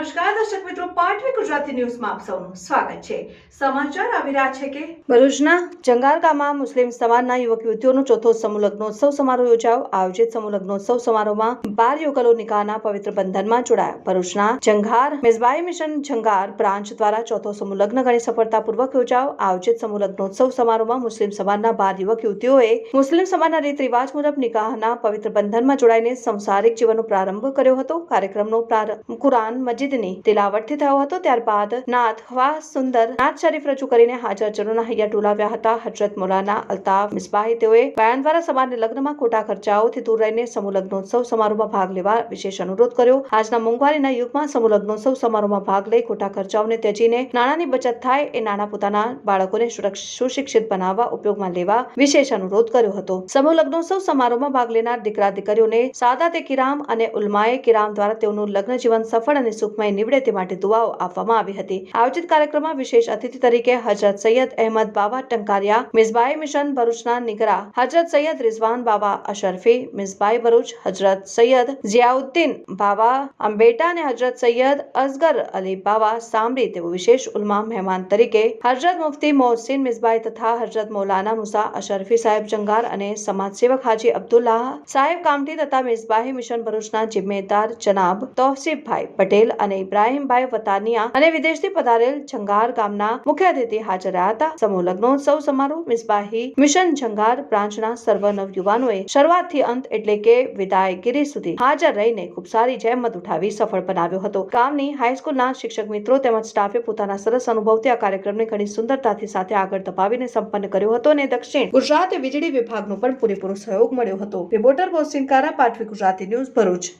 નમસ્કાર, દર્શક મિત્રો, પાટવી ગુજરાતી ન્યૂઝમાં આપ સૌનું સ્વાગત છે. સમાચાર આવી રહ્યા છે કે ભરૂચના જંગારગામાં મુસ્લિમ સમાજના યુવક યુવતીઓનો ચોથો સમૂહ લગ્નોત્સવ સમારોહ યોજાયો. આયોજિત સમૂહ લગ્નોત્સવ સમારોહમાં બાર યુગલો નિકાહના પવિત્ર બંધનમાં જોડાયા. ભરૂચના જંગાર મિસબાઈ મિશન જંગાર બ્રાન્ચ દ્વારા ચોથો સમૂહ લગ્ન ઘણી સફળતાપૂર્વક યોજાયો. આયોજિત સમૂહ લગ્નોત્સવ સમારોહમાં મુસ્લિમ સમાજના બાર યુવક યુવતીઓએ મુસ્લિમ સમાજના રીત રિવાજ મુજબ નિકાહના પવિત્ર બંધનમાં જોડાઈને સંસારિક જીવનનો પ્રારંભ કર્યો હતો. કાર્યક્રમનો પ્રારંભ કુરાન મજીદની તિલાવટથી થયો હતો. ત્યારબાદ નાથ વા સુંદર નાથ શરીફ રજૂ કરીને હાજર જનોના હૈયા ડોલાવ્યા હતા. હજરત મૌલાના અલ્તાફ મિસબાહી તેઓએ બયાન દ્વારા સમાજને લગ્નમાં ખોટા ખર્ચાઓથી દૂર રહીને સમૂહ લગ્નોત્સવ સમારોહમાં ભાગ લેવા વિશેષ અનુરોધ કર્યો. આજના મોંઘવારીના યુગમાં સમૂહ લગ્નોત્સવ સમારોહમાં ભાગ લઈ ખોટા ખર્ચાઓને ત્યજીને નાણાંની બચત થાય એ નાણાં પોતાના બાળકોને સુશિક્ષિત બનાવવા ઉપયોગમાં લેવા વિશેષ અનુરોધ કર્યો હતો. સમૂહ લગ્નોત્સવ સમારોહમાં ભાગ લેનાર દીકરા દીકરીઓને સાદાતે કિરામ અને ઉલમાએ કિરામ દ્વારા તેઓનું લગ્ન જીવન સફળ અને સુખમય નીવડે તે માટે દુઆઓ આપવામાં આવી હતી. આયોજિત કાર્યક્રમમાં વિશેષ અતિથિ તરીકે હજરત સૈયદ અહેમદ બાવા ટંકારિયા મિસબાઈ મિશન ભરૂચના નિગરા હજરત સૈયદ રિઝવાન બાવા અશરફી મિસબાઈ ભરૂચ હજરત સૈયદ જિયાઉદ્દીન બાવા, અંબેટા અને હજરત સૈયદ અસગર અલી બાવા સામરી તેઓ વિશેષ ઉલમા મહેમાન તરીકે હજરત મુફતી મોહસિન મિસબાઈ તથા હજરત મૌલાના મુસા અશરફી સાહેબ જંગાર અને સમાજ સેવક હાજી અબ્દુલ્લાહ સાહેબ કામઠી તથા મિસબાહી મિશન ભરૂચના જિમ્મેદાર જનાબ તૌસીફભાઈ પટેલ અને ઇબ્રાહીમભાઈ વતાનિયા અને વિદેશથી પધારેલ જંગાર ગામના મુખ્ય અતિથિ હાજર રહ્યા હતા. સમૂહ લગ્નોત્સવ સમારોહ મિસબાહી મિશન જંગાર બ્રાન્ચના સર્વ નવયુવાનોએ શરૂઆતથી અંત એટલે કે વિદાયગીરી સુધી હાજર રહીને ખૂબ સારી જહેમત ઉઠાવી સફળ બનાવ્યો હતો. ગામની હાઈસ્કૂલના શિક્ષક મિત્રો તેમજ સ્ટાફે પોતાના સરસ અનુભવથી આ કાર્યક્રમને ઘણી સુંદરતાથી સાથે આગળ ધપાવીને સંપન્ન કર્યો હતો અને દક્ષિણ ગુજરાત વીજળી વિભાગનો પણ પૂરેપૂરો સહયોગ મળ્યો હતો. રિપોર્ટર બોસ્ટિનકારા પાટવી ગુજરાતી ન્યૂઝ ભરૂચ.